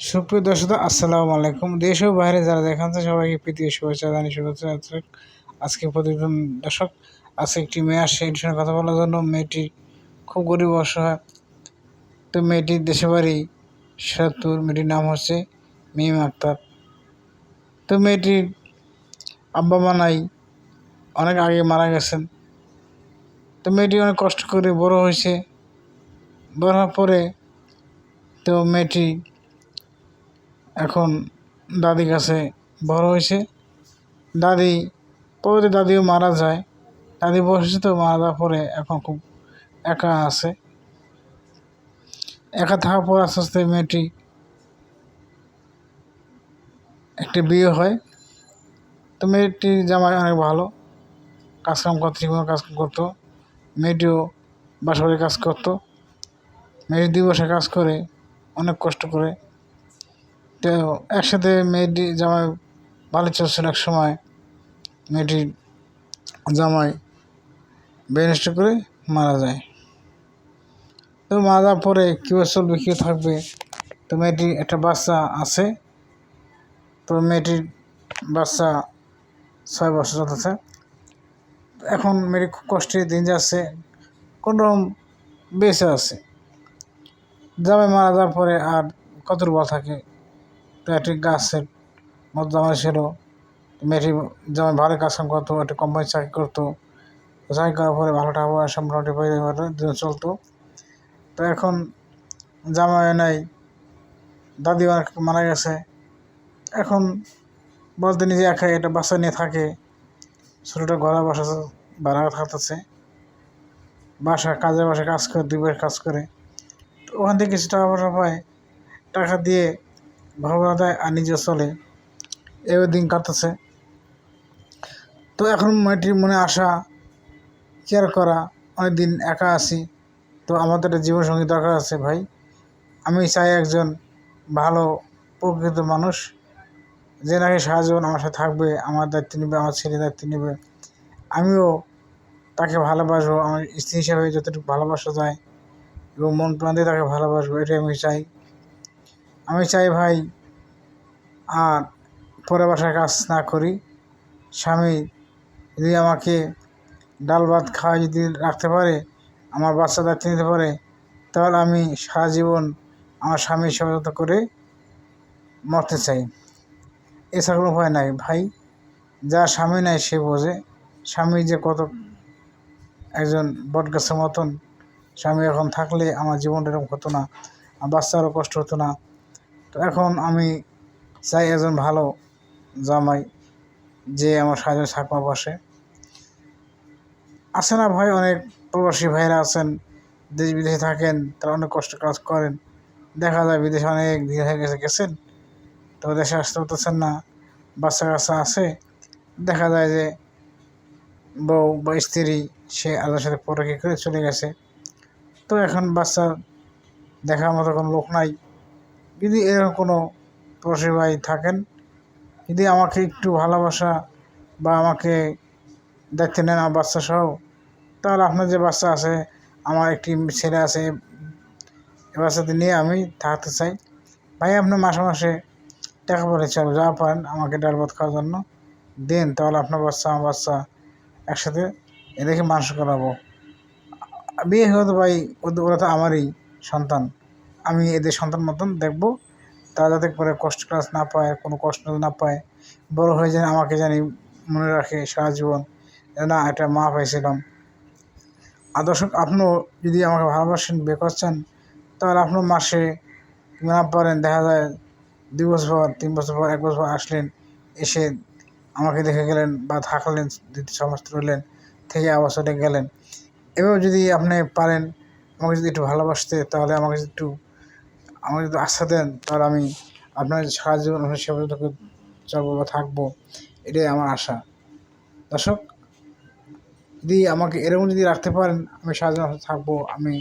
সুপ্রিয় দর্শক, আসসালামু আলাইকুম। দেশ ও বাইরে যারা দেখাচ্ছে সবাইকে প্রীতীয় শুভেচ্ছা জানি শুভেচ্ছা। আজকে প্রতিদিন দর্শক, আজকে একটি মেয়ে আসছে এটির সঙ্গে কথা বলার জন্য। মেয়েটি খুব গরিব অসহায়। তো মেয়েটির দেশে বাড়ি সাতুর মেয়েটির নাম হচ্ছে মিম আক্তার। তো মেয়েটির আব্বা মা নাই, অনেক আগে মারা গেছেন। তো মেয়েটি অনেক কষ্ট করে বড় হয়েছে। বড় হওয়ার পরে তো মেয়েটি এখন দাদির কাছে বড় হয়েছে। দাদি পরে দাদিও মারা যায়। দাদি বসেছে তো, মারা যাওয়ার পরে এখন খুব একা আছে। একা থাকার পর আস্তে আস্তে মেয়েটি একটি বিয়ে হয়। তো মেয়েটির জামাই অনেক ভালো। কাজকাম করতে, ঠিকমতো কাজকাম করতো। মেয়েটিও বাসা বাড়ি কাজ করতো। মেয়েটি দুই বছর কাজ করে, অনেক কষ্ট করে তো একসাথে মেয়েটি জামাই ভালো চলছিল এক সময়। মেয়েটির জামাই বেনষ্ট করে মারা যায়। তো মারা যাওয়ার পরে কীভাবে চলবে, কী থাকবে? তো মেয়েটির একটা বাচ্চা আছে। তো মেয়েটির বাচ্চা ছয় বছর চলতেছে। এখন মেয়েটি খুব কষ্টে দিন যাচ্ছে, কোনো রকম বেঁচে আছে। জামাই মারা যাওয়ার পরে আর কত বল থাকে? একটি গাছের মতো জামাই ছিল। মেয়েটি যেমন ভালো কাজ কাম করতো, একটা কোম্পানি চাকরি করতো, চাকরি করার পরে ভালো টাকা পয়সা মোটামুটি চলতো। তো এখন জামাই নাই, দাদি মারা গেছে। এখন বলতে নিজে একা একটা বাচ্চা নিয়ে থাকে, ছোটোটা ঘরে বাসা ভাড়া থাকতেছে। বাসা কাজে বাসা কাজ করে, দুই কাজ করে। তো ওখান থেকে কিছু টাকা পয়সা পায়, টাকা দিয়ে ভালো দেয় আর নিজে চলে। এবার দিন কাটতেছে। তো এখন মেয়েটির মনে আসা কেয়ার করা অনেক দিন একা আছি। তো আমার তো একটা জীবনসঙ্গী দরকার আছে ভাই। আমি চাই একজন ভালো, প্রকৃত মানুষ, যে নাকি সারা জীবন আমার সাথে থাকবে, আমার দায়িত্ব নেবে, আমার ছেলে দায়িত্ব নেবে। আমিও তাকে ভালোবাসবো, আমার স্ত্রী হিসাবে যতটুকু ভালোবাসা যায় এবং মন প্রাণ দিয়ে তাকে ভালোবাসবো, এটাই আমি চাই। আমি চাই ভাই, আর পরে বাসায় কাজ না করি। স্বামী যদি আমাকে ডাল ভাত খাওয়া যদি রাখতে পারে, আমার বাচ্চা দায়িত্ব নিতে পারে, তাহলে আমি সারা জীবন আমার স্বামীর সহায়তা করে মরতে চাই। এছাড়া কোনো উপায় নাই ভাই। যা স্বামী নাই সে বোঝে। স্বামী যে কত একজন বটগাছের মতন। স্বামী এখন থাকলে আমার জীবনটা এরকম হতো না। বাচ্চারও কষ্ট হতো না। তো এখন আমি চাই একজন ভালো জামাই যে আমার সাহায্য ছাকমা বসে আছে না ভাই অনেক প্রবাসী ভাইরা আছেন, দেশ বিদেশে থাকেন, তারা অনেক কষ্ট কাজ করেন। দেখা যায় বিদেশে অনেক দিন হয়ে গেছে, গেছেন? তো দেশে আসতে পারতেছেন না, বাচ্চা কাচ্চা আছে? দেখা যায় যে বউ বা স্ত্রী, সে আল্লাহর সাথে পরে করে চলে গেছে। তো এখন বাচ্চা দেখার মতো কোনো লোক নাই। যদি এরকম কোনো প্রবাসী ভাই থাকেন, যদি আমাকে একটু ভালোবাসা বা আমাকে দেখতে নেন আমার বাচ্চা সহ, তাহলে আপনার যে বাচ্চা আছে, আমার একটি ছেলে আছে, এ বাচ্চাতে নিয়ে আমি থাকতে চাই। ভাই আপনার মাসে মাসে টাকা পরে চলো যা পারেন, আমাকে ডাল ভাত খাওয়ার জন্য। দেন, তাহলে আপনার বাচ্চা, আমার বাচ্চা একসাথে এদেরকে মানুষ করাবো। বিয়ে হতো ভাই ওরা তো আমারই সন্তান। আমি এদের সন্তান মতন দেখব। তারা যাতে করে কষ্ট ক্লাস না পায়, কোনো কষ্ট না পায়। বড় হয়ে যেন আমাকে জানি মনে রাখে সারা জীবন না একটা মা পাইছিলাম। আর দর্শক আপনিও যদি আমাকে ভালোবাসেন বিয়ে করছেন, তাহলে আপনার মাসে না পারেন দেখা যায় দুই বছর পর, তিন বছর পর, এক বছর পর আসলেন, এসে আমাকে দেখে গেলেন বা থাকলেন দ্বিতীয় সমস্ত রইলেন থেকে আবার গেলেন। এভাবে যদি আপনি পারেন, আমাকে যদি একটু ভালোবাসতে, তাহলে আমাকে একটু আমাকে যদি আস্থা দেন, তাহলে আমি আপনার সারা জীবন সেবা চলবো বা থাকব, এটাই আমার আশা। দর্শক, যদি আমাকে এরকম যদি রাখতে পারেন, আমি সারা জীবন থাকব, আমি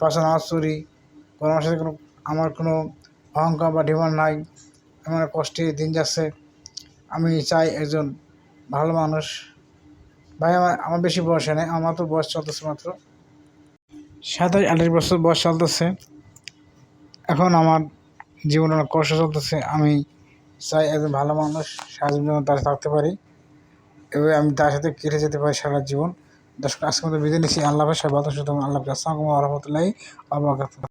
পাশে নামাজ পড়ি কোনো আমার কোনো আমার কোনো অহংকার বা ডিমান্ড নাই, আমার কষ্টে দিন যাচ্ছে, আমি চাই একজন ভালো মানুষ। ভাই, আমার আমার বেশি বয়সে নেই, আমার তো বয়স চলতেছে মাত্র সাতাশ আঠাশ বছর বয়স চলতেছে। এখন আমার জীবনে অনেক কষ্ট চলতেছে। আমি চাই একজন ভালো মানুষ সারা জীবন তার থাকতে পারি। এভাবে আমি তার সাথে কেটে যেতে পারি সারা জীবন। দর্শক আজকে মতো বিদায় নিচ্ছি। আল্লাহ সুস্থ আল্লাহ আসসালামু আলাইকুম